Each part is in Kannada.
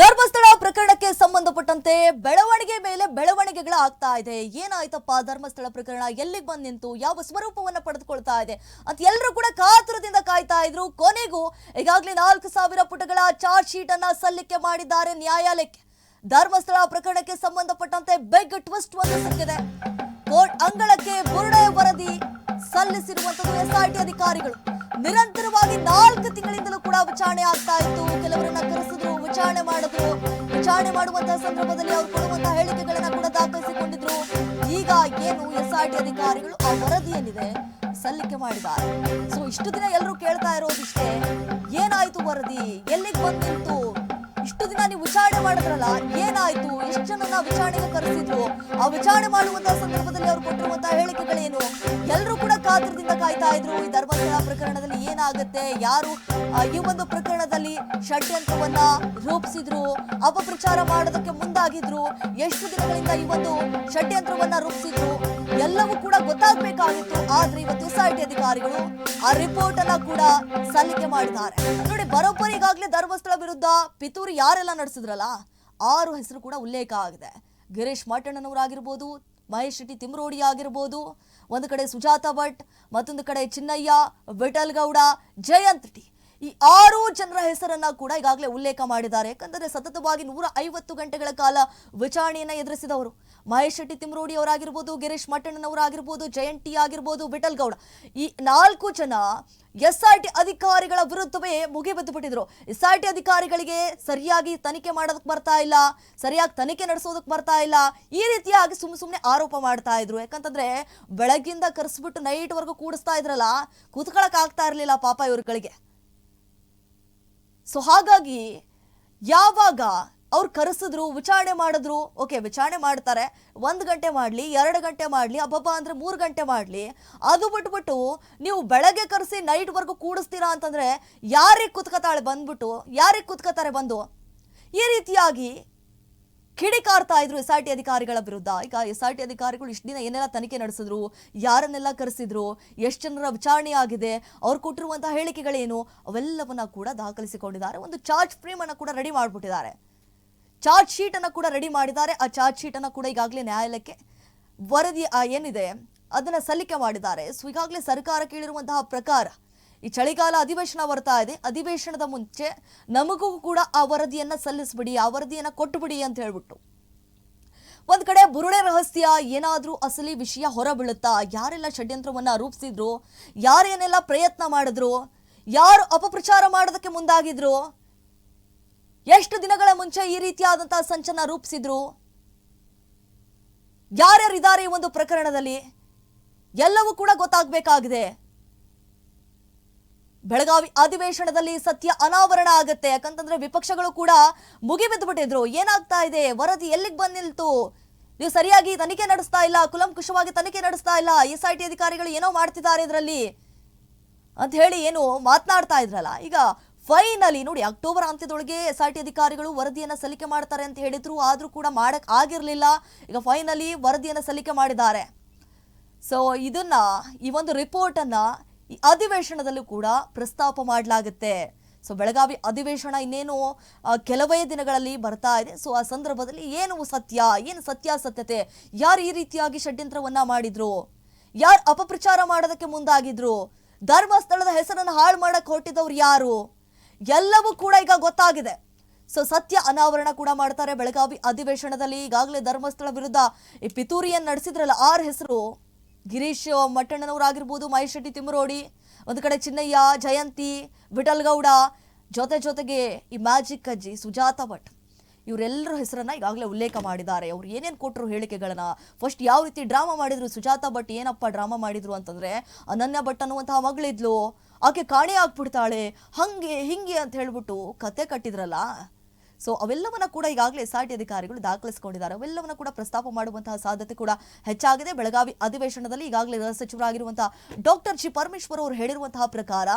ಧರ್ಮಸ್ಥಳ ಪ್ರಕರಣಕ್ಕೆ ಸಂಬಂಧಪಟ್ಟಂತೆ ಬೆಳವಣಿಗೆ ಮೇಲೆ ಬೆಳವಣಿಗೆಗಳ ಆಗ್ತಾ ಇದೆ. ಏನಾಯ್ತಪ್ಪ ಧರ್ಮಸ್ಥಳ ಪ್ರಕರಣ? ಎಲ್ಲಿಗೆ ಬಂದ್ ನಿಂತು? ಯಾವ ಸ್ವರೂಪವನ್ನ ಪಡೆದುಕೊಳ್ತಾ ಇದೆ? ಅಂತ ಎಲ್ಲರೂ ಕೂಡ ಕಾತುರದಿಂದ ಕಾಯ್ತಾ ಇದ್ರು. ಕೊನೆಗೂ ಈಗಾಗಲೇ ನಾಲ್ಕು ಸಾವಿರ ಪುಟಗಳ ಚಾರ್ಜ್ ಶೀಟ್ ಅನ್ನ ಸಲ್ಲಿಕೆ ಮಾಡಿದ್ದಾರೆ ನ್ಯಾಯಾಲಯಕ್ಕೆ. ಧರ್ಮಸ್ಥಳ ಪ್ರಕರಣಕ್ಕೆ ಸಂಬಂಧಪಟ್ಟಂತೆ ಬೆಗ್ ಟ್ವಿಸ್ಟ್ ಒಂದು ಸಿಕ್ಕಿದೆ. ಕೋರ್ಟ್ ಅಂಗಳಕ್ಕೆ ಬುರುಡೆ ವರದಿ ಸಲ್ಲಿಸಿರುವಂತಹ ಎಸ್ಐಟಿ ಅಧಿಕಾರಿಗಳು. ನಿರಂತರವಾಗಿ ನಾಲ್ಕು ತಿಂಗಳಿಂದಲೂ ಕೂಡ ವಿಚಾರಣೆ ಆಗ್ತಾ ಇತ್ತು. ಕೆಲವರನ್ನ ಕರೆಸಿದ್ರು, ವಿಚಾರಣೆ ಮಾಡಿದ್ರು. ವಿಚಾರಣೆ ಮಾಡುವಂತಹ ಸಂದರ್ಭದಲ್ಲಿ ಅವರು ಕೊಡುವಂತಹ ಹೇಳಿಕೆಗಳನ್ನ ಕೂಡ ದಾಖಲಿಸಿಕೊಂಡಿದ್ರು. ಈಗ ಏನು ಎಸ್ಐಟಿ ಅಧಿಕಾರಿಗಳು ಆ ವರದಿ ಏನಿದೆ ಸಲ್ಲಿಕೆ ಮಾಡಿದ್ದಾರೆ. ಸೊ ಇಷ್ಟು ದಿನ ಎಲ್ಲರೂ ಕೇಳ್ತಾ ಇರೋದಿಷ್ಟೇ. ಏನಾಯ್ತು ವರದಿ? ಎಲ್ಲಿಗೆ ಬಂದ್ ನಿಂತು ಇಷ್ಟು ದಿನ ನೀವು ವಿಚಾರಣೆ ಮಾಡಿದ್ರಲ್ಲ, ಏನಾಯ್ತು? ಎಷ್ಟು ಜನನ ವಿಚಾರಣೆಗೆ ಕರೆಸಿದ್ರು? ಆ ವಿಚಾರಣೆ ಮಾಡುವಂತಹ ಸಂದರ್ಭದಲ್ಲಿ ಅವ್ರು ಕೊಟ್ಟಿರುವಂತಹ ಹೇಳಿಕೆಗಳೇನು? ಎಲ್ಲರೂ ಕೂಡ ಕಾತರದಿಂದ ಕಾಯ್ತಾ ಇದ್ರು, ಈ ಧರ್ಮಸ್ಥಳ ಪ್ರಕರಣದಲ್ಲಿ ಏನಾಗುತ್ತೆ? ಯಾರು ಈ ಒಂದು ಪ್ರಕರಣದಲ್ಲಿ ಷಡ್ಯಂತ್ರವನ್ನ ರೂಪಿಸಿದ್ರು, ಅಪಪ್ರಚಾರ ಮಾಡೋದಕ್ಕೆ ಮುಂದಾಗಿದ್ರು, ಎಷ್ಟು ದಿನಗಳಿಂದ ಈ ಒಂದು ಷಡ್ಯಂತ್ರವನ್ನ ರೂಪಿಸಿದ್ರು, ಎಲ್ಲವೂ ಕೂಡ ಗೊತ್ತಾಗ್ಬೇಕಾಗಿತ್ತು. ಆದ್ರೆ ಇವತ್ತು ಎಸ್ಐಟಿ ಅಧಿಕಾರಿಗಳು ಆ ರಿಪೋರ್ಟ್ ಅನ್ನ ಕೂಡ ಸಲ್ಲಿಕೆ ಮಾಡಿದ್ದಾರೆ. ನೋಡಿ ಬರೋಬ್ಬರಿ ಈಗಾಗಲೇ ಧರ್ಮಸ್ಥಳ ವಿರುದ್ಧ ಪಿತೂರಿ ಯಾರೆಲ್ಲ ನಡೆಸಿದ್ರಲ್ಲ, ಆರು ಹೆಸರು ಕೂಡ ಉಲ್ಲೇಖ ಆಗಿದೆ. ಗಿರೀಶ್ ಮಾಟಣ್ಣನವರಾಗಿರ್ಬೋದು ಮಹೇಶ್ ಶೆಟ್ಟಿ ತಿಮ್ರೋಡಿ ಆಗಿರ್ಬೋದು, ಒಂದು ಕಡೆ ಸುಜಾತ ಭಟ್, ಮತ್ತೊಂದು ಕಡೆ ಚಿನ್ನಯ್ಯ, ವಿಠಲ್ ಗೌಡ, ಜಯಂತ್ ಟಿ ಈ ಆರು ಜನರ ಹೆಸರನ್ನ ಕೂಡ ಈಗಾಗಲೇ ಉಲ್ಲೇಖ ಮಾಡಿದ್ದಾರೆ. ಯಾಕಂದರೆ ಸತತವಾಗಿ ನೂರ ಐವತ್ತು ಗಂಟೆಗಳ ಕಾಲ ವಿಚಾರಣೆಯನ್ನ ಎದುರಿಸಿದವರು. ಮಹೇಶ್ ಶೆಟ್ಟಿ ತಿಮ್ರೋಡಿ ಅವರಾಗಿರ್ಬೋದು, ಗಿರೀಶ್ ಮಟ್ಟಣ್ಣನವರಾಗಿರ್ಬೋದು, ಜಯಂತಿ ಆಗಿರ್ಬೋದು, ವಿಠಲ್ ಗೌಡ. ಈ ನಾಲ್ಕು ಜನ ಎಸ್ ಆರ್ ಟಿ ಅಧಿಕಾರಿಗಳ ವಿರುದ್ಧವೇ ಮುಗಿ ಬಿಟ್ಟಿದ್ರು ಎಸ್ ಆರ್ ಟಿ ಅಧಿಕಾರಿಗಳಿಗೆ ಸರಿಯಾಗಿ ತನಿಖೆ ಮಾಡೋದಕ್ಕೆ ಬರ್ತಾ ಇಲ್ಲ, ಸರಿಯಾಗಿ ತನಿಖೆ ನಡೆಸೋದಕ್ಕೆ ಬರ್ತಾ ಇಲ್ಲ. ಈ ರೀತಿಯಾಗಿ ಸುಮ್ ಸುಮ್ಮನೆ ಆರೋಪ ಮಾಡ್ತಾ ಇದ್ರು. ಯಾಕಂತಂದ್ರೆ ಬೆಳಗ್ಗಿಂದ ಕರೆಸ್ಬಿಟ್ಟು ನೈಟ್ ವರ್ಗು ಕೂಡಿಸ್ತಾ ಇದ್ರಲ್ಲ, ಕೂತ್ಕೊಳಕ್ ಆಗ್ತಾ ಇರ್ಲಿಲ್ಲ ಪಾಪ ಇವ್ರುಗಳಿಗೆ. ಸೊ ಹಾಗಾಗಿ ಯಾವಾಗ ಅವ್ರು ಕರೆಸಿದ್ರು, ವಿಚಾರಣೆ ಮಾಡಿದ್ರು ಓಕೆ ವಿಚಾರಣೆ ಮಾಡ್ತಾರೆ, ಒಂದು ಗಂಟೆ ಮಾಡಲಿ, ಎರಡು ಗಂಟೆ ಮಾಡಲಿ, ಅಬ್ಬಬ್ಬ ಅಂದರೆ ಮೂರು ಗಂಟೆ ಮಾಡಲಿ, ಅದು ಬಿಟ್ಬಿಟ್ಟು ನೀವು ಬೆಳಗ್ಗೆ ಕರೆಸಿ ನೈಟ್ವರೆಗೂ ಕೂಡಿಸ್ತೀರಾ ಅಂತಂದರೆ ಯಾರಿಗೆ ಕುತ್ಕೋತಾಳೆ ಬಂದ್ಬಿಟ್ಟು, ಯಾರಿಗೆ ಕುತ್ಕೋತಾರೆ ಬಂದು? ಈ ರೀತಿಯಾಗಿ ಕಿಡಿಕಾರ್ತಾ ಇದ್ರು ಎಸ್ ಆರ್ ಟಿ ಅಧಿಕಾರಿಗಳ ವಿರುದ್ಧ. ಈಗ ಎಸ್ ಆರ್ ಟಿ ಅಧಿಕಾರಿಗಳು ಇಷ್ಟು ದಿನ ಏನೆಲ್ಲ ತನಿಖೆ ನಡೆಸಿದ್ರು, ಯಾರನ್ನೆಲ್ಲ ಕರೆಸಿದ್ರು, ಎಷ್ಟು ಜನರ ವಿಚಾರಣೆ ಆಗಿದೆ, ಅವ್ರು ಕೊಟ್ಟಿರುವಂತಹ ಹೇಳಿಕೆಗಳೇನು, ಅವೆಲ್ಲವನ್ನ ಕೂಡ ದಾಖಲಿಸಿಕೊಂಡಿದ್ದಾರೆ. ಒಂದು ಚಾರ್ಜ್ ಫ್ರೇಮ್ ಅನ್ನ ಕೂಡ ರೆಡಿ ಮಾಡಿಬಿಟ್ಟಿದ್ದಾರೆ. ಚಾರ್ಜ್ ಶೀಟ್ ಅನ್ನು ಕೂಡ ರೆಡಿ ಮಾಡಿದ್ದಾರೆ. ಆ ಚಾರ್ಜ್ ಶೀಟ್ ಅನ್ನು ಕೂಡ ಈಗಾಗಲೇ ನ್ಯಾಯಾಲಯಕ್ಕೆ ವರದಿ ಏನಿದೆ, ಅದನ್ನ ಸಲ್ಲಿಕೆ ಮಾಡಿದ್ದಾರೆ. ಸೊ, ಈಗಾಗಲೇ ಸರ್ಕಾರ ಕೇಳಿರುವಂತಹ ಪ್ರಕಾರ ಈ ಚಳಿಗಾಲ ಅಧಿವೇಶನ ಬರ್ತಾ ಇದೆ. ಅಧಿವೇಶನದ ಮುಂಚೆ ನಮಗೂ ಕೂಡ ಆ ವರದಿಯನ್ನ ಸಲ್ಲಿಸ್ಬಿಡಿ, ಆ ವರದಿಯನ್ನ ಕೊಟ್ಟುಬಿಡಿ ಅಂತ ಹೇಳ್ಬಿಟ್ಟು. ಒಂದ್ ಕಡೆ ಬುರುಳೆ ರಹಸ್ಯ, ಏನಾದರೂ ಅಸಲಿ ವಿಷಯ ಹೊರಬೀಳುತ್ತಾ, ಯಾರೆಲ್ಲ ಷಡ್ಯಂತ್ರವನ್ನ ರೂಪಿಸಿದ್ರು, ಯಾರೇನೆಲ್ಲ ಪ್ರಯತ್ನ ಮಾಡಿದ್ರು, ಯಾರು ಅಪಪ್ರಚಾರ ಮಾಡೋದಕ್ಕೆ ಮುಂದಾಗಿದ್ರು, ಎಷ್ಟು ದಿನಗಳ ಮುಂಚೆ ಈ ರೀತಿಯಾದಂತಹ ಸಂಚನ ರೂಪಿಸಿದ್ರು, ಯಾರ್ಯಾರಿದ್ದಾರೆ ಈ ಒಂದು ಪ್ರಕರಣದಲ್ಲಿ, ಎಲ್ಲವೂ ಕೂಡ ಗೊತ್ತಾಗಬೇಕಾಗಿದೆ. ಬೆಳಗಾವಿ ಅಧಿವೇಶನದಲ್ಲಿ ಸತ್ಯ ಅನಾವರಣ ಆಗುತ್ತೆ. ಯಾಕಂತಂದ್ರೆ ವಿಪಕ್ಷಗಳು ಕೂಡ ಮುಗಿ ಬಿದ್ದುಬಿಟ್ಟಿದ್ರು ಏನಾಗ್ತಾ ಇದೆ? ವರದಿ ಎಲ್ಲಿಗೆ ಬಂದ್ ನಿಲ್ತು ನೀವು ಸರಿಯಾಗಿ ತನಿಖೆ ನಡೆಸ್ತಾ ಇಲ್ಲ. ಕುಲಂಕುಷವಾಗಿ ತನಿಖೆ ನಡೆಸ್ತಾ ಇಲ್ಲ. ಎಸ್ ಐ ಟಿ ಅಧಿಕಾರಿಗಳು ಏನೋ ಮಾಡ್ತಿದ್ದಾರೆ ಇದರಲ್ಲಿ ಅಂತ ಹೇಳಿ ಏನು ಮಾತನಾಡ್ತಾ ಇದ್ರಲ್ಲ. ಈಗ ಫೈನಲಿ ನೋಡಿ, ಅಕ್ಟೋಬರ್ ಅಂತ್ಯದೊಳಗೆ ಎಸ್ ಐ ಟಿ ಅಧಿಕಾರಿಗಳು ವರದಿಯನ್ನ ಸಲ್ಲಿಕೆ ಮಾಡ್ತಾರೆ ಅಂತ ಹೇಳಿದ್ರು. ಆದ್ರೂ ಕೂಡ ಮಾಡಕ್ ಆಗಿರ್ಲಿಲ್ಲ. ಈಗ ಫೈನಲಿ ವರದಿಯನ್ನ ಸಲ್ಲಿಕೆ ಮಾಡಿದ್ದಾರೆ. ಸೊ, ಇದನ್ನ ಈ ಒಂದು ರಿಪೋರ್ಟ್ ಅನ್ನ ಈ ಅಧಿವೇಶನದಲ್ಲೂ ಕೂಡ ಪ್ರಸ್ತಾಪ ಮಾಡಲಾಗುತ್ತೆ. ಸೊ ಬೆಳಗಾವಿ ಅಧಿವೇಶನ ಇನ್ನೇನು ಕೆಲವೇ ದಿನಗಳಲ್ಲಿ ಬರ್ತಾ ಇದೆ. ಸೊ ಆ ಸಂದರ್ಭದಲ್ಲಿ ಏನು ಸತ್ಯ, ಏನು ಸತ್ಯಾಸತ್ಯತೆ, ಯಾರು ಈ ರೀತಿಯಾಗಿ ಷಡ್ಯಂತ್ರವನ್ನ ಮಾಡಿದ್ರು? ಯಾರು ಅಪಪ್ರಚಾರ ಮಾಡೋದಕ್ಕೆ ಮುಂದಾಗಿದ್ರು? ಧರ್ಮಸ್ಥಳದ ಹೆಸರನ್ನು ಹಾಳು ಮಾಡಕ್ಕೆ ಹೊರಟಿದವ್ರು ಯಾರು? ಎಲ್ಲವೂ ಕೂಡ ಈಗ ಗೊತ್ತಾಗಿದೆ. ಸೊ ಸತ್ಯ ಅನಾವರಣ ಕೂಡ ಮಾಡ್ತಾರೆ ಬೆಳಗಾವಿ ಅಧಿವೇಶನದಲ್ಲಿ. ಈಗಾಗಲೇ ಧರ್ಮಸ್ಥಳ ವಿರುದ್ಧ ಈ ಪಿತೂರಿಯನ್ನು ನಡೆಸಿದ್ರಲ್ಲ, ಆರು ಹೆಸರು. ಗಿರೀಶ್ ಮಟ್ಟಣ್ಣನವರಾಗಿರ್ಬೋದು, ಮಹೇಶ್ ಶೆಟ್ಟಿ ತಿಮ್ಮರೋಡಿ, ಒಂದು ಕಡೆ ಚಿನ್ನಯ್ಯ, ಜಯಂತಿ ವಿಠಲ್ಗೌಡ ಜೊತೆ ಜೊತೆಗೆ ಈ ಮ್ಯಾಜಿಕ್ ಅಜ್ಜಿ ಸುಜಾತ ಭಟ್. ಇವರೆಲ್ಲರ ಹೆಸರನ್ನ ಈಗಾಗಲೇ ಉಲ್ಲೇಖ ಮಾಡಿದ್ದಾರೆ. ಅವ್ರು ಏನೇನು ಕೊಟ್ಟರು ಹೇಳಿಕೆಗಳನ್ನ? ಫಸ್ಟ್ ಯಾವ ರೀತಿ ಡ್ರಾಮಾ ಮಾಡಿದ್ರು? ಸುಜಾತ ಭಟ್ ಏನಪ್ಪ ಡ್ರಾಮಾ ಮಾಡಿದ್ರು ಅಂತಂದ್ರೆ, ಅನನ್ಯ ಭಟ್ ಅನ್ನುವಂತಹ ಮಗಳಿದ್ಲು. ಆಕೆ ಕಾಣೆ ಆಗ್ಬಿಡ್ತಾಳೆ. ಹಂಗೆ, ಹಿಂಗೆ ಅಂತ ಹೇಳ್ಬಿಟ್ಟು ಕತೆ ಕಟ್ಟಿದ್ರಲ್ಲ. ಸೊ ಅವೆಲ್ಲವನ್ನ ಕೂಡ ಈಗಾಗಲೇ ಎಸ್ ಆರ್ ಟಿ ಅಧಿಕಾರಿಗಳು ದಾಖಲಿಸಿಕೊಂಡಿದ್ದಾರೆ. ಅವೆಲ್ಲವನ್ನ ಕೂಡ ಪ್ರಸ್ತಾಪ ಮಾಡುವಂತಹ ಸಾಧ್ಯತೆ ಕೂಡ ಹೆಚ್ಚಾಗಿದೆ. ಬೆಳಗಾವಿ ಅಧಿವೇಶನದಲ್ಲಿ ಈಗಾಗಲೇ ಗೃಹ ಸಚಿವರಾಗಿರುವಂತಹ ಡಾಕ್ಟರ್ ಜಿ. ಪರಮೇಶ್ವರ್ ಅವರು ಹೇಳಿರುವಂತಹ ಪ್ರಕಾರ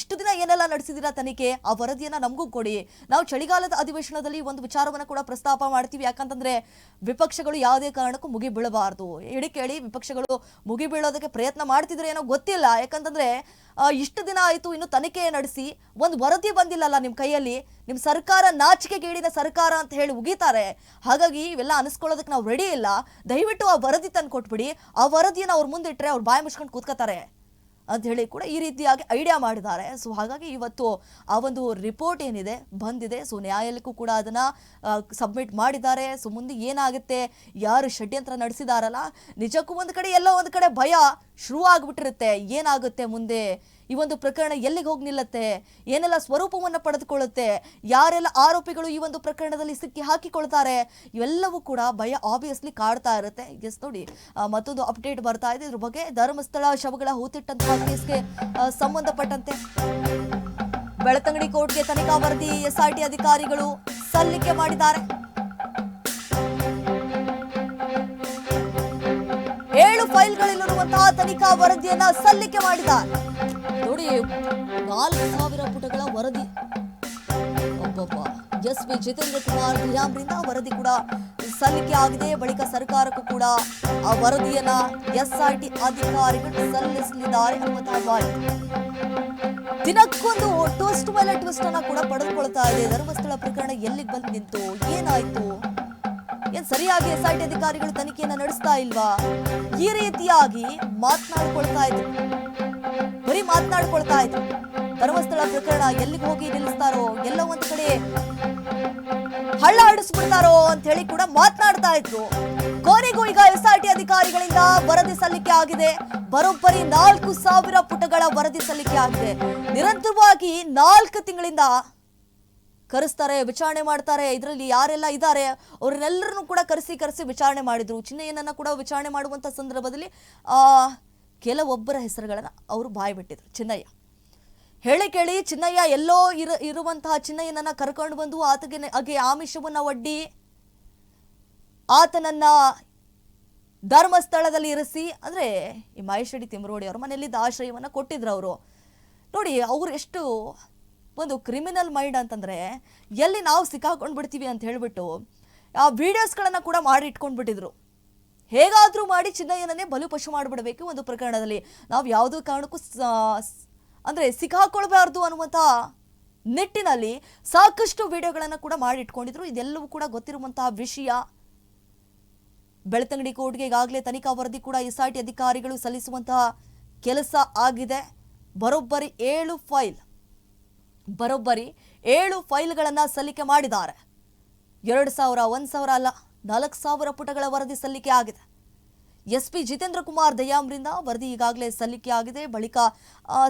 ಇಷ್ಟು ದಿನ ಏನೆಲ್ಲ ನಡೆಸಿದಿರ ತನಿಖೆ, ಆ ವರದಿಯನ್ನ ನಮಗೂ ಕೊಡಿ. ನಾವು ಚಳಿಗಾಲದ ಅಧಿವೇಶನದಲ್ಲಿ ಒಂದು ವಿಚಾರವನ್ನ ಕೂಡ ಪ್ರಸ್ತಾಪ ಮಾಡ್ತೀವಿ. ಯಾಕಂತಂದ್ರೆ ವಿಪಕ್ಷಗಳು ಯಾವುದೇ ಕಾರಣಕ್ಕೂ ಮುಗಿ ಬೀಳಬಾರದು ಹೇಳಿ ಕೇಳಿ ವಿಪಕ್ಷಗಳು ಮುಗಿ ಬೀಳೋದಕ್ಕೆ ಪ್ರಯತ್ನ ಮಾಡ್ತಿದ್ರೆ ಏನೋ ಗೊತ್ತಿಲ್ಲ. ಯಾಕಂತಂದ್ರೆ ಇಷ್ಟು ದಿನ ಆಯಿತು, ಇನ್ನು ತನಿಖೆ ನಡೆಸಿ, ಒಂದು ವರದಿ ಬಂದಿಲ್ಲಲ್ಲ ನಿಮ್ಮ ಕೈಯಲ್ಲಿ? ನಿಮ್ಮ ಸರ್ಕಾರ ನಾಚಿಕೆಗೇಡಿನ ಸರ್ಕಾರ ಅಂತ ಹೇಳಿ ಉಗಿತಾರೆ. ಹಾಗಾಗಿ ಇವೆಲ್ಲ ಅನಿಸ್ಕೊಳ್ಳೋದಕ್ಕೆ ನಾವು ರೆಡಿ ಇಲ್ಲ. ದಯವಿಟ್ಟು ಆ ವರದಿ ತಂದು ಕೊಟ್ಬಿಡಿ. ಆ ವರದಿಯನ್ನು ಅವ್ರ ಮುಂದಿಟ್ಟರೆ ಅವ್ರು ಬಾಯಿ ಮುಚ್ಕೊಂಡು ಕೂತ್ಕೋತಾರೆ ಅಂತ ಹೇಳಿ ಕೂಡ ಈ ರೀತಿಯಾಗಿ ಐಡಿಯಾ ಮಾಡಿದ್ದಾರೆ. ಸೊ ಹಾಗಾಗಿ ಇವತ್ತು ಆ ಒಂದು ರಿಪೋರ್ಟ್ ಏನಿದೆ, ಬಂದಿದೆ. ಸೊ ನ್ಯಾಯಾಲಯಕ್ಕೂ ಕೂಡ ಅದನ್ನು ಸಬ್ಮಿಟ್ ಮಾಡಿದ್ದಾರೆ. ಸೊ ಮುಂದೆ ಏನಾಗುತ್ತೆ? ಯಾರು ಷಡ್ಯಂತ್ರ ನಡೆಸಿದಾರಲ್ಲ? ನಿಜಕ್ಕೂ ಒಂದು ಕಡೆ ಎಲ್ಲೋ ಒಂದು ಕಡೆ ಭಯ. ಶುರು ಆಗ್ಬಿಟ್ಟಿರುತ್ತೆ ಏನಾಗುತ್ತೆ ಮುಂದೆ? ಈ ಒಂದು ಪ್ರಕರಣ ಎಲ್ಲಿಗೆ ಹೋಗಿ ನಿಲ್ಲತ್ತೆ? ಏನೆಲ್ಲ ಸ್ವರೂಪವನ್ನು ಪಡೆದುಕೊಳ್ಳುತ್ತೆ? ಯಾರೆಲ್ಲ ಆರೋಪಿಗಳು ಈ ಒಂದು ಪ್ರಕರಣದಲ್ಲಿ ಸಿಕ್ಕಿ ಹಾಕಿಕೊಳ್ತಾರೆ? ಇವೆಲ್ಲವೂ ಕೂಡ ಭಯ ಆಬ್ವಿಯಸ್ಲಿ ಕಾಡ್ತಾ ಇರುತ್ತೆ. ಎಸ್ ನೋಡಿ ಮತ್ತೊಂದು ಅಪ್ಡೇಟ್ ಬರ್ತಾ ಇದೆ. ಇದ್ರ ಬಗ್ಗೆ ಧರ್ಮಸ್ಥಳ ಶವಗಳ ಹೂತಿಟ್ಟಂತಹ ಕೇಸ್ಗೆ ಸಂಬಂಧಪಟ್ಟಂತೆ ಬೆಳತಂಗಡಿ ಕೋರ್ಟ್ಗೆ ತನಿಖಾ ವರದಿ ಎಸ್ಐಟಿ ಅಧಿಕಾರಿಗಳು ಸಲ್ಲಿಕೆ ಮಾಡಿದ್ದಾರೆ. ಫೈಲ್ಗಳಲ್ಲಿರುವಂತಹ ತನಿಖಾ ವರದಿಯನ್ನ ಸಲ್ಲಿಕೆ ಮಾಡಿದ ನೋಡಿ, ನಾಲ್ಕು ಸಾವಿರ ಪುಟಗಳ ವರದಿ. ಎಸ್ ಪಿ ಜಿತೇಂದ್ರ ಕುಮಾರ್ ಧಿರಾಮ್ರಿಂದ ವರದಿ ಕೂಡ ಸಲ್ಲಿಕೆ ಆಗಿದೆ. ಬಳಿಕ ಸರ್ಕಾರಕ್ಕೂ ಕೂಡ ಆ ವರದಿಯನ್ನ ಎಸ್ಐಟಿ ಅಧಿಕಾರಿಗಳು ಸಲ್ಲಿಸಲಿದ್ದಾರೆ ಅನ್ನುವಂತಹ ಮಾಹಿತಿ ದಿನಕ್ಕೊಂದು ಟೋಸ್ಟ್ ಮೇಲೆ ಟ್ವಿಸ್ಟ್ ಅನ್ನ ಕೂಡ ಪಡೆದುಕೊಳ್ತಾ ಇದೆ. ಧರ್ಮಸ್ಥಳ ಪ್ರಕರಣ ಎಲ್ಲಿಗೆ ಬಂದು ನಿಂತು? ಏನಾಯ್ತು? ಏನ್ ಸರಿಯಾಗಿ ಎಸ್ಐಟಿ ಅಧಿಕಾರಿಗಳು ತನಿಖೆಯನ್ನ ನಡೆಸ್ತಾ ಇಲ್ವಾ? ಈ ರೀತಿಯಾಗಿ ಮಾತನಾಡ್ಕೊಳ್ತಾ ಇದ್ರು. ಬರೀ ಮಾತನಾಡ್ಕೊಳ್ತಾ ಇದ್ರು. ಧರ್ಮಸ್ಥಳ ಪ್ರಕರಣ ಎಲ್ಲಿಗೆ ಹೋಗಿ ನಿಲ್ಲಿಸ್ತಾರೋ, ಎಲ್ಲ ಒಂದ್ ಕಡೆ ಹಳ್ಳ ಹಡಿಸ್ಬಿಡ್ತಾರೋ ಅಂತ ಹೇಳಿ ಕೂಡ ಮಾತನಾಡ್ತಾ ಇದ್ರು. ಕೊನೆಗೂ ಈಗ ಟಿ ಅಧಿಕಾರಿಗಳಿಂದ ವರದಿ ಸಲ್ಲಿಕೆ ಆಗಿದೆ. ಬರೋಬ್ಬರಿ ನಾಲ್ಕು ಸಾವಿರ ಪುಟಗಳ ವರದಿ ಸಲ್ಲಿಕೆ ಆಗಿದೆ. ನಿರಂತರವಾಗಿ ನಾಲ್ಕು ತಿಂಗಳಿಂದ ಕರೆಸ್ತಾರೆ, ವಿಚಾರಣೆ ಮಾಡ್ತಾರೆ, ಇದರಲ್ಲಿ ಯಾರೆಲ್ಲ ಇದ್ದಾರೆ ಅವ್ರನ್ನೆಲ್ಲರನ್ನು ಕೂಡ ಕರೆಸಿ ಕರೆಸಿ ವಿಚಾರಣೆ ಮಾಡಿದ್ರು. ಚಿನ್ನಯ್ಯನನ್ನು ಕೂಡ ವಿಚಾರಣೆ ಮಾಡುವಂಥ ಸಂದರ್ಭದಲ್ಲಿ ಕೆಲವೊಬ್ಬರ ಹೆಸರುಗಳನ್ನು ಅವರು ಬಾಯಿ ಬಿಟ್ಟಿದ್ರು. ಚಿನ್ನಯ್ಯ. ಹೇಳಿ ಕೇಳಿ, ಚಿನ್ನಯ್ಯ ಎಲ್ಲೋ ಇರ, ಇರುವಂತಹ ಚಿನ್ನಯ್ಯನನ್ನು ಕರ್ಕೊಂಡು ಬಂದು ಆತಗೆ ಹಾಗೆ ಆಮಿಷವನ್ನು ಒಡ್ಡಿ, ಆತನನ್ನ ಧರ್ಮಸ್ಥಳದಲ್ಲಿ ಇರಿಸಿ, ಅಂದರೆ ಈ ಮಹೇಶ್ವರಿ ತಿಮ್ರೋಡಿ ಅವ್ರ ಮನೆಯಲ್ಲಿದ್ದ ಆಶ್ರಯವನ್ನು ಕೊಟ್ಟಿದ್ರು ಅವರು. ನೋಡಿ, ಅವರು ಎಷ್ಟು ಒಂದು ಕ್ರಿಮಿನಲ್ ಮೈಂಡ್ ಅಂತಂದರೆ ಎಲ್ಲಿ ನಾವು ಸಿಕ್ಕಾಕೊಂಡು ಬಿಡ್ತೀವಿ ಅಂತ ಹೇಳಿಬಿಟ್ಟು ಆ ವೀಡಿಯೋಸ್ಗಳನ್ನು ಕೂಡ ಮಾಡಿ ಇಟ್ಕೊಂಡ್ಬಿಟ್ಟಿದ್ರು. ಹೇಗಾದರೂ ಮಾಡಿ ಚಿನ್ನಯ್ಯನನ್ನೇ ಬಲು ಪಶು ಮಾಡಿಬಿಡಬೇಕು ಒಂದು ಪ್ರಕರಣದಲ್ಲಿ. ನಾವು ಯಾವುದೋ ಕಾರಣಕ್ಕೂ ಅಂದರೆ ಸಿಕ್ಕಾಕೊಳ್ಬಾರ್ದು ಅನ್ನುವಂಥ ನಿಟ್ಟಿನಲ್ಲಿ ಸಾಕಷ್ಟು ವಿಡಿಯೋಗಳನ್ನು ಕೂಡ ಮಾಡಿ ಇಟ್ಕೊಂಡಿದ್ರು. ಇದೆಲ್ಲವೂ ಕೂಡ ಗೊತ್ತಿರುವಂತಹ ವಿಷಯ. ಬೆಳ್ತಂಗಡಿ ಕೋರ್ಟ್ಗೆ ಈಗಾಗಲೇ ತನಿಖಾ ವರದಿ ಕೂಡ ಎಸ್ಐಟಿ ಅಧಿಕಾರಿಗಳು ಸಲ್ಲಿಸುವಂತಹ ಕೆಲಸ ಆಗಿದೆ. ಬರೋಬ್ಬರಿ ಏಳು ಫೈಲ್. ಬರೋಬ್ಬರಿ ಏಳು ಫೈಲ್ಗಳನ್ನು ಸಲ್ಲಿಕೆ ಮಾಡಿದ್ದಾರೆ. ಎರಡು ಸಾವಿರ, ಒಂದು ಸಾವಿರ ಅಲ್ಲ, ನಾಲ್ಕು ಸಾವಿರ ಪುಟಗಳ ವರದಿ ಸಲ್ಲಿಕೆ ಆಗಿದೆ. ಎಸ್ ಪಿ ಜಿತೇಂದ್ರ ಕುಮಾರ್ ದಯಾಮ್ರಿಂದ ವರದಿ ಈಗಾಗಲೇ ಸಲ್ಲಿಕೆ ಆಗಿದೆ. ಬಳಿಕ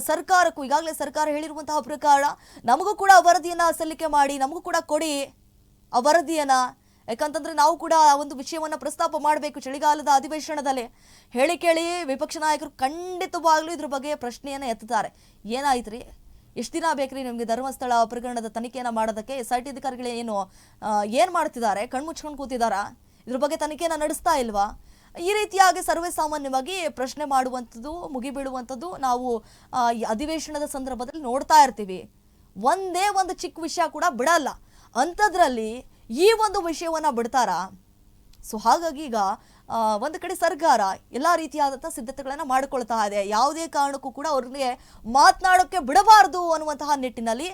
ಸರ್ಕಾರಕ್ಕೂ, ಈಗಾಗಲೇ ಸರ್ಕಾರ ಹೇಳಿರುವಂತಹ ಪ್ರಕಾರ ನಮಗೂ ಕೂಡ ವರದಿಯನ್ನು ಸಲ್ಲಿಕೆ ಮಾಡಿ, ನಮಗೂ ಕೂಡ ಕೊಡಿ, ಆ ವರದಿಯನ್ನು. ಯಾಕಂತಂದ್ರೆ ನಾವು ಕೂಡ ಆ ಒಂದು ವಿಷಯವನ್ನು ಪ್ರಸ್ತಾಪ ಮಾಡಬೇಕು ಚಳಿಗಾಲದ ಅಧಿವೇಶನದಲ್ಲಿ. ಹೇಳಿ ಕೇಳಿ ವಿಪಕ್ಷ ನಾಯಕರು ಖಂಡಿತವಾಗ್ಲೂ ಇದ್ರ ಬಗ್ಗೆ ಪ್ರಶ್ನೆಯನ್ನು ಎತ್ತುತ್ತಾರೆ. ಏನಾಯ್ತ್ರಿ? ಎಷ್ಟು ದಿನ ಬೇಕ್ರಿ ನಿಮಗೆ ಧರ್ಮಸ್ಥಳ ಪ್ರಕರಣದ ತನಿಖೆಯನ್ನು ಮಾಡೋದಕ್ಕೆ? ಎಸ್ ಐ ಟಿ ಅಧಿಕಾರಿಗಳು ಏನು ಏನು ಮಾಡ್ತಿದ್ದಾರೆ? ಕಣ್ಮುಚ್ಕೊಂಡು ಕೂತಿದ್ದಾರಾ ಇದ್ರ ಬಗ್ಗೆ ತನಿಖೆಯನ್ನು ನಡೆಸ್ತಾ ಇಲ್ವಾ? ಈ ರೀತಿಯಾಗಿ ಸರ್ವೇ ಸಾಮಾನ್ಯವಾಗಿ ಪ್ರಶ್ನೆ ಮಾಡುವಂಥದ್ದು, ಮುಗಿಬೀಳುವಂಥದ್ದು ನಾವು ಅಧಿವೇಶನದ ಸಂದರ್ಭದಲ್ಲಿ ನೋಡ್ತಾ ಇರ್ತೀವಿ. ಒಂದೇ ಒಂದು ಚಿಕ್ಕ ವಿಷಯ ಕೂಡ ಬಿಡಲ್ಲ. ಅಂಥದ್ರಲ್ಲಿ ಈ ಒಂದು ವಿಷಯವನ್ನು ಬಿಡ್ತಾರಾ? ಸೊ ಹಾಗಾಗಿ ಈಗ ಒಂದು ಕಡೆ ಸರ್ಕಾರ ಎಲ್ಲ ರೀತಿಯಾದಂಥ ಸಿದ್ಧತೆಗಳನ್ನು ಮಾಡಿಕೊಳ್ತಾ ಇದೆ. ಯಾವುದೇ ಕಾರಣಕ್ಕೂ ಕೂಡ ಅವ್ರಿಗೆ ಮಾತನಾಡೋಕ್ಕೆ ಬಿಡಬಾರದು ಅನ್ನುವಂತಹ ನಿಟ್ಟಿನಲ್ಲಿ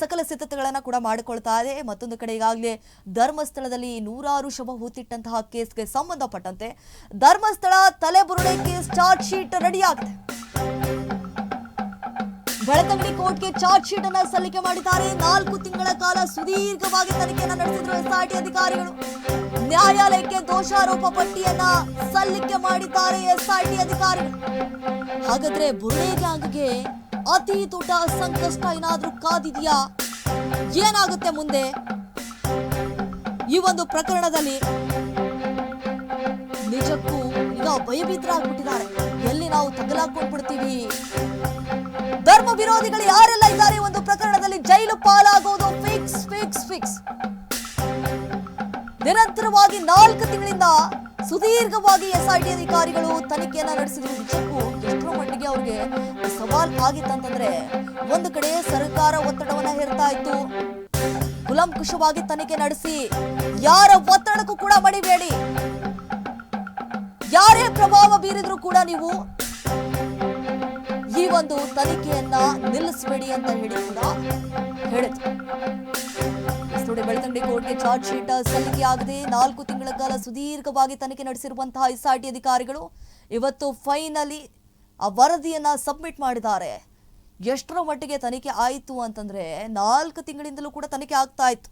ಸಕಲ ಸಿದ್ಧತೆಗಳನ್ನು ಕೂಡ ಮಾಡಿಕೊಳ್ತಾ ಇದೆ. ಮತ್ತೊಂದು ಕಡೆ ಈಗಾಗಲೇ ಧರ್ಮಸ್ಥಳದಲ್ಲಿ ನೂರಾರು ಶವ ಹೂತಿಟ್ಟಂತಹ ಕೇಸ್ಗೆ ಸಂಬಂಧಪಟ್ಟಂತೆ ಧರ್ಮಸ್ಥಳ ತಲೆಬುರುಡೆ ಕೇಸ್ ಚಾರ್ಜ್ ಶೀಟ್ ರೆಡಿಯಾಗಿದೆ. ಬೆಳತಂಗಡಿ ಕೋರ್ಟ್ಗೆ ಚಾರ್ಜ್ ಶೀಟ್ ಅನ್ನ ಸಲ್ಲಿಕೆ ಮಾಡಿದ್ದಾರೆ. ನಾಲ್ಕು ತಿಂಗಳ ಕಾಲ ಸುದೀರ್ಘವಾಗಿ ತನಿಖೆಯನ್ನ ನಡೆಸಿದ್ರು ಎಸ್ಐಟಿ ಅಧಿಕಾರಿಗಳು. ನ್ಯಾಯಾಲಯಕ್ಕೆ ದೋಷಾರೋಪ ಪಟ್ಟಿಯನ್ನ ಸಲ್ಲಿಕೆ ಮಾಡಿದ್ದಾರೆ ಎಸ್ಐಟಿ ಅಧಿಕಾರಿಗಳು. ಹಾಗಾದ್ರೆ ಬುರುಡೆ ಗ್ಯಾಂಗ್ಗೆ ಅತಿ ದೊಡ್ಡ ಸಂಕಷ್ಟ ಏನಾದ್ರೂ ಕಾದಿದೆಯಾ? ಏನಾಗುತ್ತೆ ಮುಂದೆ? ಈ ಒಂದು ಪ್ರಕರಣದಲ್ಲಿ ನಿಜಕ್ಕೂ ಈಗ ಭಯಭೀತರಾಗ್ಬಿಟ್ಟಿದ್ದಾರೆ. ಎಲ್ಲಿ ನಾವು ತಗಲಾಕೊಂಡ್ಬಿಡ್ತೀವಿ ಧರ್ಮ ವಿರೋಧಿಗಳು ಯಾರೆಲ್ಲ ಇದ್ದಾರೆ? ಒಂದು ಪ್ರಕರಣದಲ್ಲಿ ಜೈಲು ಪಾಲಾಗುವುದು. ಫಿಕ್ಸ್ ಫಿಕ್ಸ್ ಫಿಕ್ಸ್ ನಿರಂತರವಾಗಿ ನಾಲ್ಕು ತಿಂಗಳಿಂದ ಸುದೀರ್ಘವಾಗಿ ಎಸ್ಐಟಿ ಅಧಿಕಾರಿಗಳು ತನಿಖೆಯನ್ನ ನಡೆಸಿದ್ರು. ಚಿಕ್ಕು ಎಷ್ಟರ ಮಟ್ಟಿಗೆ ಅವ್ರಿಗೆ ಸವಾಲ್ ಆಗಿತ್ತಂತಂದ್ರೆ ಒಂದು ಕಡೆ ಸರ್ಕಾರ ಒತ್ತಡವನ್ನ ಹೇರ್ತಾ ಇತ್ತು. ಕುಲಂಕುಷವಾಗಿ ತನಿಖೆ ನಡೆಸಿ. ಯಾರ ಒತ್ತಡಕ್ಕೂ ಕೂಡ ಮಡಿಬೇಡಿ. ಯಾರೇ ಪ್ರಭಾವ ಬೀರಿದ್ರು ಕೂಡ ನೀವು ಈ ಒಂದು ತನಿಖೆಯನ್ನ ನಿಲ್ಲಿಸಬೇಡಿ ಅಂತ ಹೇಳಿ ಕೂಡ ಹೇಳಿದ್ರು. ಬೆಳ್ತಂಗಡಿ ಕೋರ್ಟ್ಗೆ ಚಾರ್ಜ್ ಶೀಟ್ ಸಲ್ಲಿಕೆಯಾಗದೆ ನಾಲ್ಕು ತಿಂಗಳ ಕಾಲ ಸುದೀರ್ಘವಾಗಿ ತನಿಖೆ ನಡೆಸಿರುವಂತಹ ಎಸ್ಐಟಿ ಅಧಿಕಾರಿಗಳು ಇವತ್ತು ಫೈನಲಿ ಆ ವರದಿಯನ್ನ ಸಬ್ಮಿಟ್ ಮಾಡಿದ್ದಾರೆ. ಎಷ್ಟರ ಮಟ್ಟಿಗೆ ತನಿಖೆ ಆಯಿತು ಅಂತಂದ್ರೆ ನಾಲ್ಕು ತಿಂಗಳಿಂದಲೂ ಕೂಡ ತನಿಖೆ ಆಗ್ತಾ ಇತ್ತು.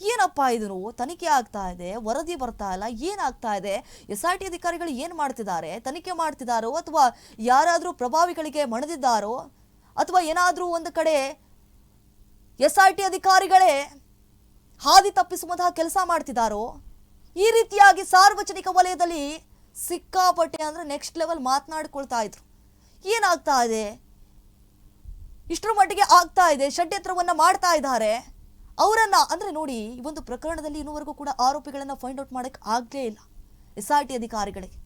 ಏನಪ್ಪ ಇದು ತನಿಖೆ ಆಗ್ತಾ ಇದೆ, ವರದಿ ಬರ್ತಾ ಇಲ್ಲ, ಏನಾಗ್ತಾ ಇದೆ? ಎಸ್ ಆರ್ ಟಿ ಅಧಿಕಾರಿಗಳು ಏನು ಮಾಡ್ತಿದ್ದಾರೆ? ತನಿಖೆ ಮಾಡ್ತಿದ್ದಾರೋ ಅಥವಾ ಯಾರಾದರೂ ಪ್ರಭಾವಿಗಳಿಗೆ ಮಣದಿದ್ದಾರೋ? ಅಥವಾ ಏನಾದರೂ ಒಂದು ಕಡೆ ಎಸ್ ಆರ್ ಟಿ ಅಧಿಕಾರಿಗಳೇ ಹಾದಿ ತಪ್ಪಿಸುವಂತಹ ಕೆಲಸ ಮಾಡ್ತಿದ್ದಾರೋ? ಈ ರೀತಿಯಾಗಿ ಸಾರ್ವಜನಿಕ ವಲಯದಲ್ಲಿ ಸಿಕ್ಕಾಪಟ್ಟೆ ಅಂದ್ರೆ ನೆಕ್ಸ್ಟ್ ಲೆವೆಲ್ ಮಾತನಾಡ್ಕೊಳ್ತಾ ಇದ್ರು. ಏನಾಗ್ತಾ ಇದೆ? ಇಷ್ಟರ ಮಟ್ಟಿಗೆ ಆಗ್ತಾ ಇದೆ, ಷಡ್ಯಂತ್ರವನ್ನ ಮಾಡ್ತಾ ಇದ್ದಾರೆ. ಅವರನ್ನ, ಅಂದ್ರೆ ನೋಡಿ, ಈ ಒಂದು ಪ್ರಕರಣದಲ್ಲಿ ಇನ್ನುವರೆಗೂ ಕೂಡ ಆರೋಪಿಗಳನ್ನ ಫೈಂಡ್ ಔಟ್ ಮಾಡಕ್ ಆಗ್ಲೇ ಇಲ್ಲ. ಎಸ್ ಆರ್ ಟಿ ಅಧಿಕಾರಿಗಳಿಗೆ.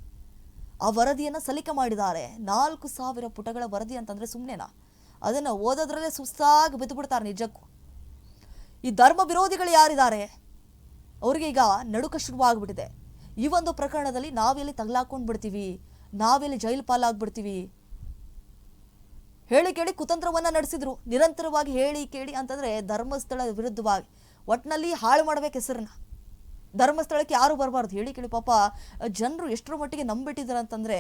ಆ ವರದಿಯನ್ನ ಸಲ್ಲಿಕೆ ಮಾಡಿದ್ದಾರೆ. ನಾಲ್ಕು ಸಾವಿರ ಪುಟಗಳ ವರದಿ ಅಂತಂದ್ರೆ ಸುಮ್ಮನೆನಾ ಅದನ್ನ ಓದೋದ್ರಲ್ಲೇ ಸುಸ್ತಾಗಿ ಬಿದ್ದು ಬಿಡ್ತಾರೆ ನಿಜಕ್ಕೂ. ಈ ಧರ್ಮ ವಿರೋಧಿಗಳು ಯಾರಿದ್ದಾರೆ? ಅವ್ರಿಗೆ ಈಗ ನಡುಕ ಶುರುವಾಗ್ಬಿಟ್ಟಿದೆ. ಈ ಒಂದು ಪ್ರಕರಣದಲ್ಲಿ ನಾವೆಲ್ಲಿ ತಗ್ಲಾಕೊಂಡ್ ಬಿಡ್ತೀವಿ ನಾವೆಲ್ಲಿ ಜೈಲು ಪಾಲಾಗ್ಬಿಡ್ತೀವಿ. ಹೇಳಿ ಕೇಳಿ ಕುತಂತ್ರವನ್ನ ನಡೆಸಿದ್ರು. ನಿರಂತರವಾಗಿ ಹೇಳಿ ಕೇಳಿ ಅಂತಂದ್ರೆ ಧರ್ಮಸ್ಥಳ ವಿರುದ್ಧವಾಗಿ. ಒಟ್ಟಿನಲ್ಲಿ ಹಾಳು ಮಾಡ್ಬೇಕು ಹೆಸರನ್ನ ಧರ್ಮಸ್ಥಳಕ್ಕೆ ಯಾರು ಬರಬಾರ್ದು? ಹೇಳಿ ಕೇಳಿ ಪಾಪ, ಜನರು ಎಷ್ಟರ ಮಟ್ಟಿಗೆ ನಂಬಿಟ್ಟಿದ್ದಾರೆ ಅಂತಂದ್ರೆ,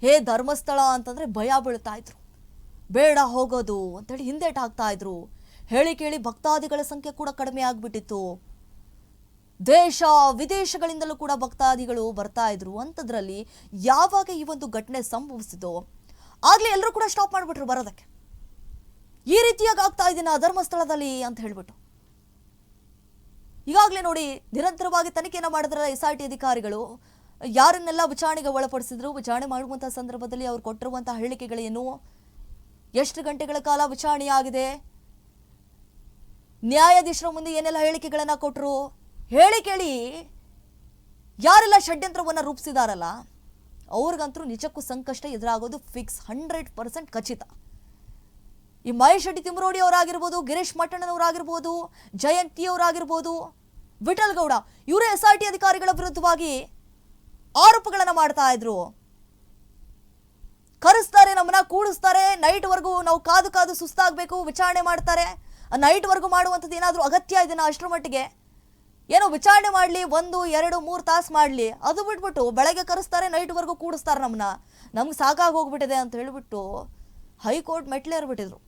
ಹೇ ಧರ್ಮಸ್ಥಳ ಅಂತಂದ್ರೆ ಭಯ ಬೀಳ್ತಾ ಇದ್ರು. ಬೇಡ ಹೋಗೋದು ಅಂತೇಳಿ ಹಿಂದೇಟ್ ಹಾಕ್ತಾ ಇದ್ರು. ಹೇಳಿ ಕೇಳಿ ಭಕ್ತಾದಿಗಳ ಸಂಖ್ಯೆ ಕೂಡ ಕಡಿಮೆ ಆಗ್ಬಿಟ್ಟಿತ್ತು. ದೇಶ ವಿದೇಶಗಳಿಂದಲೂ ಕೂಡ ಭಕ್ತಾದಿಗಳು ಬರ್ತಾ ಇದ್ರು ಅಂಥದ್ರಲ್ಲಿ ಯಾವಾಗ ಈ ಒಂದು ಘಟನೆ ಸಂಭವಿಸಿದೋ ಆಗ್ಲೇ ಎಲ್ಲರೂ ಕೂಡ ಸ್ಟಾಪ್ ಮಾಡಿಬಿಟ್ರು ಬರೋದಕ್ಕೆ. ಈ ರೀತಿಯಾಗಿ ಆಗ್ತಾ ಇದೀನ ಧರ್ಮಸ್ಥಳದಲ್ಲಿ ಅಂತ ಹೇಳಿಬಿಟ್ಟು. ಈಗಾಗಲೇ ನೋಡಿ ನಿರಂತರವಾಗಿ ತನಿಖೆಯನ್ನು ಮಾಡಿದ್ರ ಎಸ್ ಆರ್ ಟಿ ಅಧಿಕಾರಿಗಳು, ಯಾರನ್ನೆಲ್ಲ ವಿಚಾರಣೆಗೆ ಒಳಪಡಿಸಿದ್ರು, ವಿಚಾರಣೆ ಮಾಡುವಂಥ ಸಂದರ್ಭದಲ್ಲಿ ಅವ್ರು ಕೊಟ್ಟಿರುವಂಥ ಹೇಳಿಕೆಗಳೇನು? ಎಷ್ಟು ಗಂಟೆಗಳ ಕಾಲ ವಿಚಾರಣೆಯಾಗಿದೆ ನ್ಯಾಯಾಧೀಶರ ಮುಂದೆ ಏನೆಲ್ಲ ಹೇಳಿಕೆಗಳನ್ನ ಕೊಟ್ಟರು ಹೇಳಿ ಕೇಳಿ, ಯಾರೆಲ್ಲ ಷಡ್ಯಂತ್ರವನ್ನ ರೂಪಿಸಿದಾರಲ್ಲ? ಅವ್ರಿಗಂತೂ ನಿಜಕ್ಕೂ ಸಂಕಷ್ಟ ಎದುರಾಗೋದು ಫಿಕ್ಸ್ ಹಂಡ್ರೆಡ್ ಪರ್ಸೆಂಟ್ ಖಚಿತ. ಈ ಮಹೇಶ್ ಶೆಟ್ಟಿ ತಿಮ್ಮರೋಡಿ ಅವರಾಗಿರ್ಬೋದು, ಗಿರೀಶ್ ಮಟ್ಟಣ್ಣನವರಾಗಿರ್ಬೋದು, ಜಯಂತಿ ಅವರಾಗಿರ್ಬೋದು, ವಿಠಲ್ ಗೌಡ ಇವರೇ ಎಸ್ ಆರ್ ಟಿ ಅಧಿಕಾರಿಗಳ ವಿರುದ್ಧವಾಗಿ ಆರೋಪಗಳನ್ನು ಮಾಡ್ತಾ ಇದ್ರು. ಕರೆಸ್ತಾರೆ, ನಮ್ಮನ್ನ ಕೂಡಿಸ್ತಾರೆ ನೈಟ್ ವರ್ಗೂ ನಾವು ಕಾದು ಕಾದು ಸುಸ್ತಾಗಬೇಕು, ವಿಚಾರಣೆ ಮಾಡ್ತಾರೆ. ನೈಟ್ ವರ್ಗೂ ಮಾಡುವಂಥದ್ದು ಏನಾದರೂ ಅಗತ್ಯ ಇದೆಯಾ ಅಷ್ಟರ ಮಟ್ಟಿಗೆ? ಏನೋ ವಿಚಾರಣೆ ಮಾಡಲಿ, ಒಂದು, ಎರಡು, ಮೂರು ತಾಸು ಮಾಡಲಿ. ಅದು ಬಿಟ್ಬಿಟ್ಟು ಬೆಳಗ್ಗೆ ಕರೆಸ್ತಾರೆ, ನೈಟ್ವರೆಗೂ ಕೂಡಿಸ್ತಾರೆ ನಮ್ಮನ್ನ ನಮ್ಗೆ ಸಾಕಾಗಿ ಹೋಗ್ಬಿಟ್ಟಿದೆ ಅಂತ ಹೇಳಿಬಿಟ್ಟು ಹೈಕೋರ್ಟ್ ಮೆಟ್ಲೇರ್ಬಿಟ್ಟಿದ್ರು.